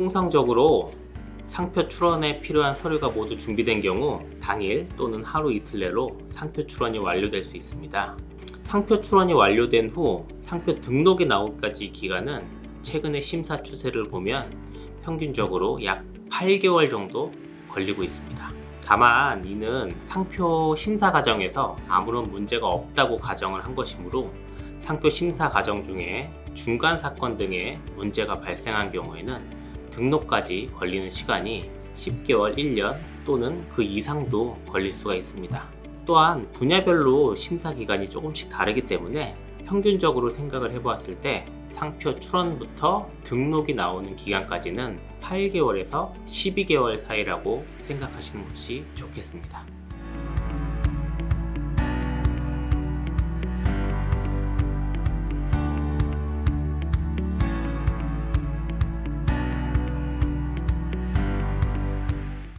통상적으로 상표 출원에 필요한 서류가 모두 준비된 경우 당일 또는 하루 이틀 내로 상표 출원이 완료될 수 있습니다. 상표 출원이 완료된 후 상표 등록이 나오기까지 기간은 최근의 심사 추세를 보면 평균적으로 약 8개월 정도 걸리고 있습니다. 다만 이는 상표 심사 과정에서 아무런 문제가 없다고 가정을 한 것이므로 상표 심사 과정 중에 중간 사건 등의 문제가 발생한 경우에는 등록까지 걸리는 시간이 10개월, 1년 또는 그 이상도 걸릴 수가 있습니다. 또한 분야별로 심사 기간이 조금씩 다르기 때문에 평균적으로 생각을 해보았을 때 상표 출원부터 등록이 나오는 기간까지는 8개월에서 12개월 사이라고 생각하시는 것이 좋겠습니다.